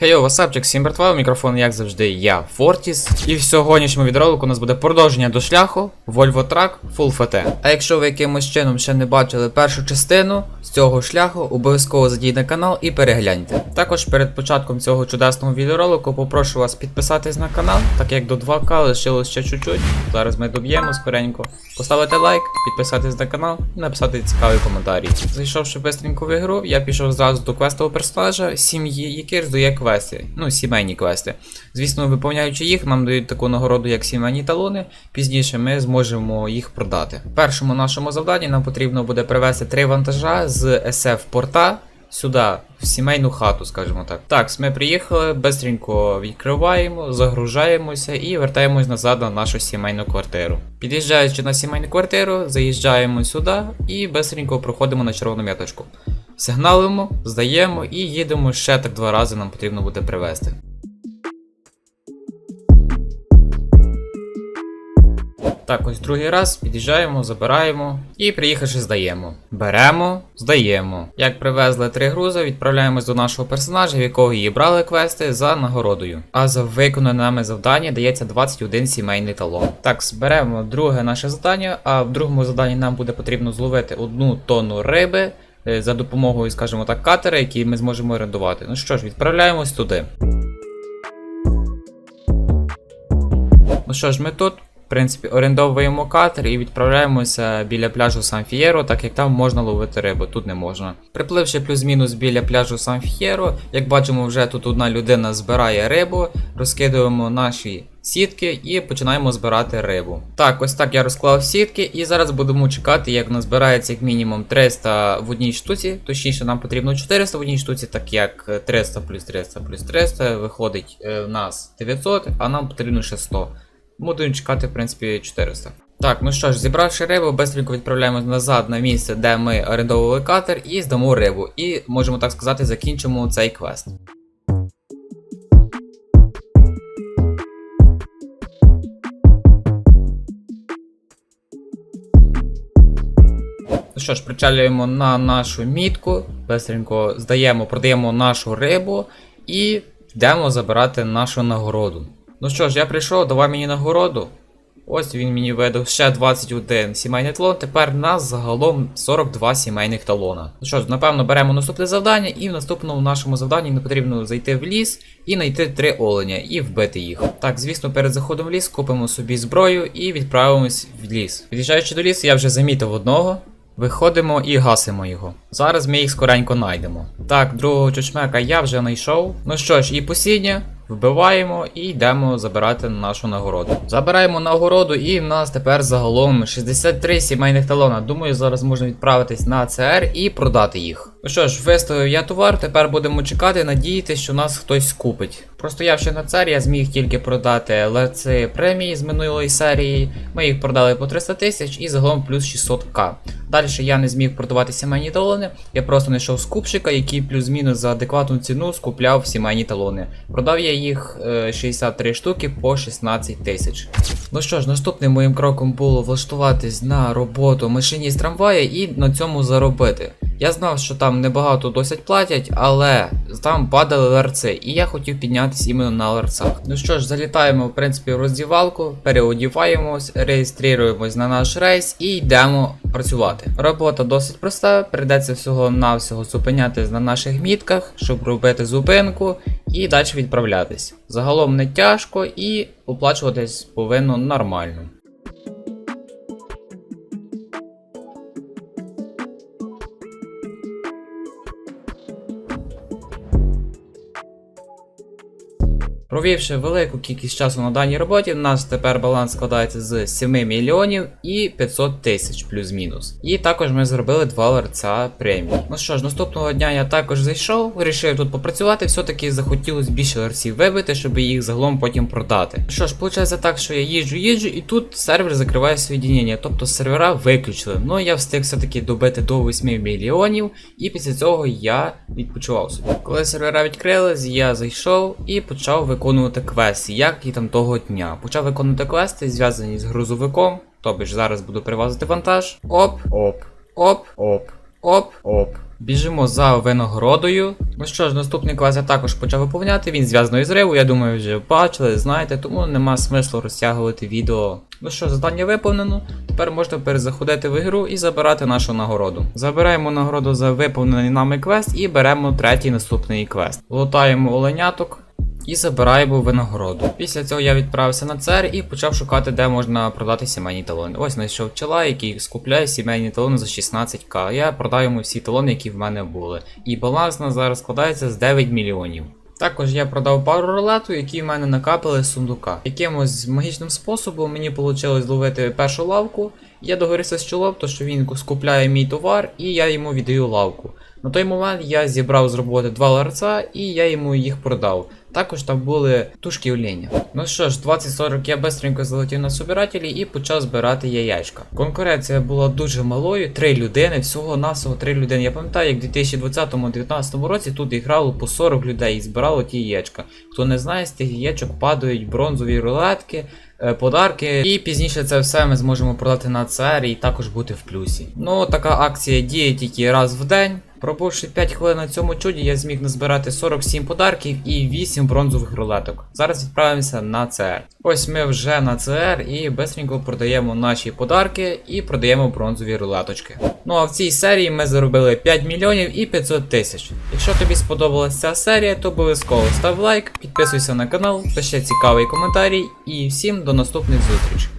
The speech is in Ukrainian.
Хейо, васапчик, всім братва, мікрофон, як завжди, я, Фортіс. І в сьогоднішньому відеоролику у нас буде продовження до шляху Volvo Truck Full FT. А якщо ви якимось чином ще не бачили першу частину з цього шляху, обов'язково на канал і перегляньте. Також перед початком цього чудесного відеоролику попрошу вас підписатись на канал, так як до 2К лишилось ще чуть-чуть. Зараз ми доб'ємо скоренько. Поставити лайк, підписатись на канал і написати цікавий коментарі. Зайшовши бистренько в ігру, я пішов зразу до квестового персонажа, сім'ї, який роздає квести, ну, сімейні квести. Звісно, виповняючи їх, нам дають таку нагороду, як сімейні талони. Пізніше ми зможемо їх продати. Першому нашому завданні нам потрібно буде привезти три вантажа з SF порта. Сюди, в сімейну хату, скажімо так. Так, ми приїхали, бистренько відкриваємо, загружаємося і вертаємось назад на нашу сімейну квартиру. Під'їжджаючи на сімейну квартиру, заїжджаємо сюди і бистренько проходимо на червону м'яточку. Сигналимо, здаємо і їдемо ще так два рази нам потрібно буде привезти. Так, ось другий раз під'їжджаємо, забираємо і приїхавши здаємо. Беремо, здаємо. Як привезли три грузи, відправляємось до нашого персонажа, в якого її брали квести за нагородою. А за виконане нами завдання дається 21 сімейний талон. Так, зберемо друге наше завдання, а в другому завданні нам буде потрібно зловити одну тонну риби за допомогою, скажімо так, катера, який ми зможемо орендувати. Ну що ж, відправляємось туди. Ну що ж, ми тут, в принципі, орендовуємо катер і відправляємося біля пляжу Сан-Фієро, так як там можна ловити рибу, тут не можна. Припливши плюс-мінус біля пляжу Сан-Фієро, як бачимо, вже тут одна людина збирає рибу, розкидуємо наші сітки і починаємо збирати рибу. Так, ось так я розклав сітки, і зараз будемо чекати, як назбирається як мінімум 300 в одній штуці. Точніше, нам потрібно 400 в одній штуці, так як 300 плюс 300 плюс 300 виходить е, в нас 900, а нам потрібно ще 100. Будемо чекати, в принципі, 400. Так, ну що ж, зібравши рибу, быстренько відправляємось назад на місце, де ми орендовували катер, і здамо рибу. І, можемо так сказати, закінчимо цей квест. Ну що ж, причалюємо на нашу мітку, быстренько здаємо, продаємо нашу рибу і йдемо забирати нашу нагороду. Ну що ж, я прийшов, давай мені нагороду. Ось він мені видав ще 21 сімейний талон, тепер нас загалом 42 сімейних талона. Ну що ж, напевно, беремо наступне завдання, і в наступному нашому завданні не потрібно зайти в ліс і знайти три оленя і вбити їх. Так, звісно, перед заходом в ліс купимо собі зброю і відправимось в ліс. Під'їжджаючи до лісу, я вже замітив одного. Виходимо і гасимо його. Зараз ми їх скоренько знайдемо. Так, другого чучмека я вже знайшов. Ну що ж, і посідня. Вбиваємо і йдемо забирати нашу нагороду. Забираємо нагороду, і в нас тепер загалом 63 сімейних талона. Думаю, зараз можна відправитись на ЦР і продати їх. Ну що ж, виставив я товар, тепер будемо чекати, надіятися, що нас хтось купить. Простоявши на цар, я зміг тільки продати ларци премії з минулої серії. Ми їх продали по 300 тисяч і загалом плюс 600к. Далі я не зміг продавати сімейні талони, я просто знайшов скупщика, який плюс-мінус за адекватну ціну скупляв сімейні талони. Продав я їх е, 63 штуки по 16 тисяч. Ну що ж, наступним моїм кроком було влаштуватись на роботу машиніст трамвая і на цьому заробити. Я знав, що там небагато досить платять, але там падали ларци, і я хотів піднятися іменно на ларцах. Ну що ж, залітаємо в принципі в роздівалку, переодіваємось, реєструємось на наш рейс і йдемо працювати. Робота досить проста, прийдеться всього-навсього зупинятись на наших мітках, щоб робити зупинку і далі відправлятись. Загалом не тяжко і оплачуватись повинно нормально. Провівши велику кількість часу на даній роботі, у нас тепер баланс складається з 7 мільйонів і 500 тисяч плюс-мінус. І також ми зробили два ларця премії. Ну що ж, наступного дня я також зайшов, вирішив тут попрацювати, все-таки захотілося більше ларців вибити, щоб їх загалом потім продати. Що ж, виходить так, що я їжджу, їжджу, і тут сервер закриває соєдінення, тобто сервера виключили. Ну я встиг все-таки добити до 8 мільйонів, і після цього я відпочивав собі. Коли сервера відкрились, я зайшов і почав виконувати квести, як і там того дня. Почав виконувати квести, зв'язані з грузовиком. Тобто ж зараз буду привозити вантаж. Оп, оп, оп, оп, оп, оп. Біжимо за винагородою. Ну що ж, наступний клас я також почав виповняти. Він зв'язаний з риву, я думаю, вже бачили, знаєте, тому нема смислу розтягувати відео. Ну що, завдання виповнено. Тепер можна перезаходити в ігру і забирати нашу нагороду. Забираємо нагороду за виповнений нами квест і беремо третій наступний квест. Лутаємо оленяток. І забираємо винагороду. Після цього я відправився на ЦР і почав шукати, де можна продати сімейні талони. Ось знайшов чола, який скупляє сімейні талони за 16к. Я продаю йому всі талони, які в мене були. І баланс на зараз складається з 9 мільйонів. Також я продав пару рулету, які в мене накапали з сундука. Якимось магічним способом мені вийшло зловити першу лавку. Я договорився з чолом, то що він скупляє мій товар, і я йому віддаю лавку. На той момент я зібрав з роботи два ларца і я йому їх продав. Також там були тушки оленя. Ну що ж, 20-40 я бистренько залетів на собирателі і почав збирати яєчка. Конкуренція була дуже малою, три людини, всього навсього три людини. Я пам'ятаю, як в 2020-2019 році тут грало по 40 людей і збирало ті яєчка. Хто не знає, з тих яєчок падають бронзові рулетки. Е, Подарки, і пізніше це все ми зможемо продати на ЦР і також бути в плюсі. Ну, така акція діє тільки раз в день. Пробувши 5 хвилин на цьому чуді, я зміг назбирати 47 подарків і 8 бронзових рулеток. Зараз відправимося на ЦР. Ось ми вже на ЦР і бистренько продаємо наші подарки і продаємо бронзові рулеточки. Ну а в цій серії ми заробили 5 мільйонів і 500 тисяч. Якщо тобі сподобалася ця серія, то обов'язково став лайк, підписуйся на канал, пиши цікавий коментарій і всім до наступних зустрічей.